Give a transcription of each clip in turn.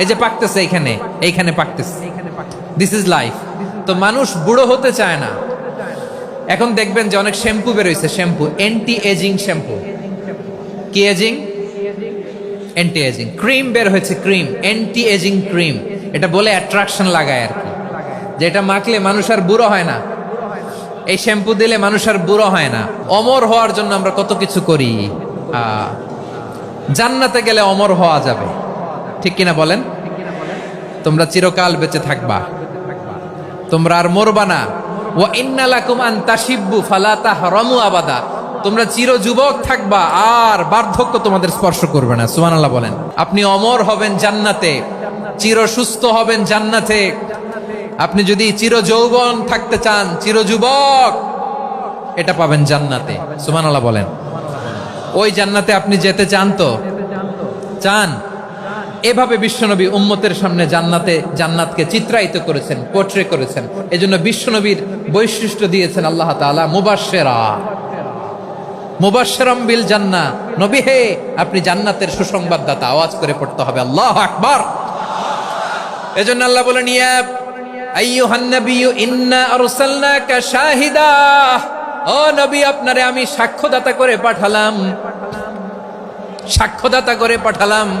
এই যে পাকতেছে এইখানে এইখানে পাকতেছে। দিস ইজ লাইফ তো মানুষ বুড়ো হতে চায় না। এখন দেখবেন যে অনেক শ্যাম্পু বেরোইছে, শ্যাম্পু। Anti ageing shampoo. কি এজিং অ্যান্টি এজিং ক্রিম বের হয়েছে ক্রিম অ্যান্টি এজিং ক্রিম এটা বলে অ্যাট্রাকশন লাগায় আর কি। যেটা মাখলে মানুষ আর বুড়ো হয় না। এই শ্যাম্পু দিলে মানুষ আর বুড়ো হয় না। অমর হওয়ার জন্য আমরা কত কিছু করি। জান্নাতে গেলে অমর হওয়া যাবে। ঠিক কিনা বলেন? তোমরা চিরকাল বেঁচে থাকবা। তোমরা আর মরবা না। ওয়া ইন্নালাকুম আন তাশিব্বু ফালা তাহরামু আবাদা। তোমরা চির যুবক থাকবা, আর বার্ধক্য তোমাদের স্পর্শ করবে না। সুবহানাল্লাহ বলেন। আপনি অমর হবেন জান্নাতে। চির সুস্থ হবেন জান্নাতে। আপনি যদি চির যৌবন থাকতে চান, চির যুবক, এটা পাবেন জান্নাতে। সুবহানাল্লাহ বলেন। ওই জান্নাতে আপনি যেতে চান তো? চান? এভাবে বিশ্বনবী উম্মতের সামনে জান্নাতে, জান্নাতকে চিত্রায়িত করেছেন পোট্রে করেছেন। এজন্য বিশ্বনবীর বৈশিষ্ট্য দিয়েছেন আল্লাহ তাআলা, মুবাশশেরা। মুবাশশিরাম বিল জান্নাহ নবী হে, আপনি জান্নাতের সুসংবাদদাতা, আওয়াজ করে পড়তে হবে। আল্লাহু আকবার। এজন্য আল্লাহ বলেন, ইয়া আইয়ুহান নাবিয়্যু, ইন্না আরসালনাকা শাহিদা। ও আপনারে আমি সাক্ষ্যদাতা করে পাঠালাম। সাক্ষ্যদাতা করে পাঠালাম।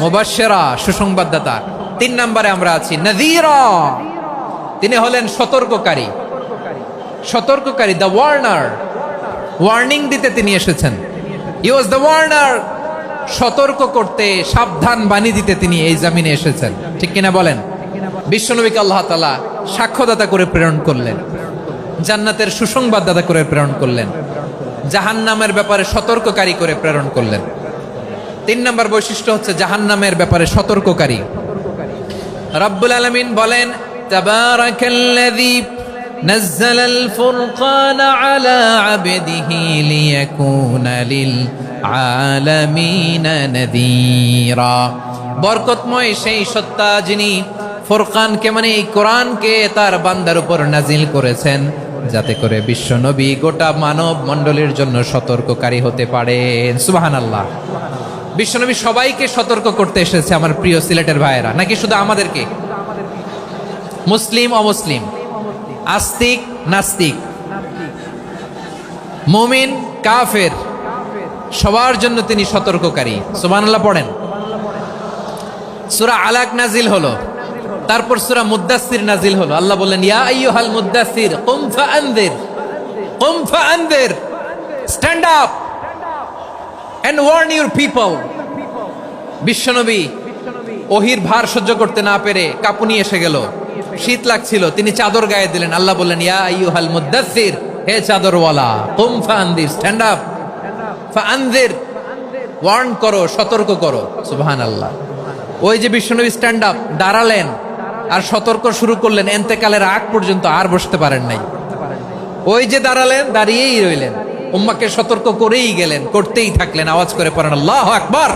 মুবাশশিরা, সুসংবাদদাতা। তিন নম্বরে আমরা আছি, নাযীরা। তিনি হলেন সতর্ককারী। সতর্ককারী দ্য ওয়ার্নার ওয়ার্নিং দিতে তিনি এসেছেন। ই ওয়াজ দ্য ওয়ার্নার সতর্ক করতে, সাবধান বাণী দিতে তিনি এই জামিনে এসেছেন। ঠিক কিনা বলেন? বিশ্বনবীকে আল্লাহ তাআলা সাক্ষ্যদাতা করে প্রেরণ করলেন। জান্নাতের সুসংবাদদাতা করে প্রেরণ করলেন। জাহান্নামের ব্যাপারে সতর্ককারী করে প্রেরণ করলেন। তিন নম্বর বৈশিষ্ট্য হচ্ছে জাহান্নামের ব্যাপারে সতর্ককারী রব্বুল আলমিন বলেন তাবারাকাল্লাযী نزل الفرقان على عبده ليكون للعالمين نذيرا বরকতময় সেই সত্তা যিনি ফুরকানকে মানে এই কোরআনকে তার বান্দার উপর নাজিল করেছেন যাতে করে বিশ্ব নবী গোটা মানব মণ্ডলীর জন্য সতর্ককারী হতে পারেন সুবহানাল্লাহ বিশ্বনবী সবাইকে সতর্ক করতে এসেছে আমার প্রিয় সিলেটের ভাইয়েরা। নাকি শুধু আমাদেরকে? মুসলিম, অমুসলিম? আস্তিক, নাস্তিক? মুমিন, কাফের? সবার জন্য তিনি সতর্ককারী। সুবহানাল্লাহ পড়েন। সুরা আলাক নাজিল হলো। তারপর সুরা মুদ্দাসির নাজিল হলো। আল্লাহ বললেন, ইয়া আইয়ুহাল মুদ্দাসির কুম ফাআনদির। কুম ফাআনদির। Stand up and warn your people বিশ্বনবী, ওহির ভার সহ্য করতে না পেরে কাপুনি এসে গেল। শীত লাগছিল, তিনি চাদর গায়ে দিলেন। আল্লাহ বললেন, ইয়া আইয়ুহাল মুদ্দাসির হে চাদরওয়ালা, কুম ফাআনদির স্ট্যান্ড আপ ফাআনদির ওয়ার্ন করো, সতর্ক করো। সুবহানাল্লাহ। ওই যে বিশ্বনবী স্ট্যান্ড আপ দাঁড়ালেন, আর সতর্ক শুরু করলেন। এন্তেকালের আগ পর্যন্ত আর বসতে পারেন নাই। ওই যে দাঁড়ালেন, দাঁড়িয়েই রইলেন। উম্মাকে সতর্ক করেই গেলেন করতেই থাকলেন আওয়াজ করে পড়েন আল্লাহ আকবার।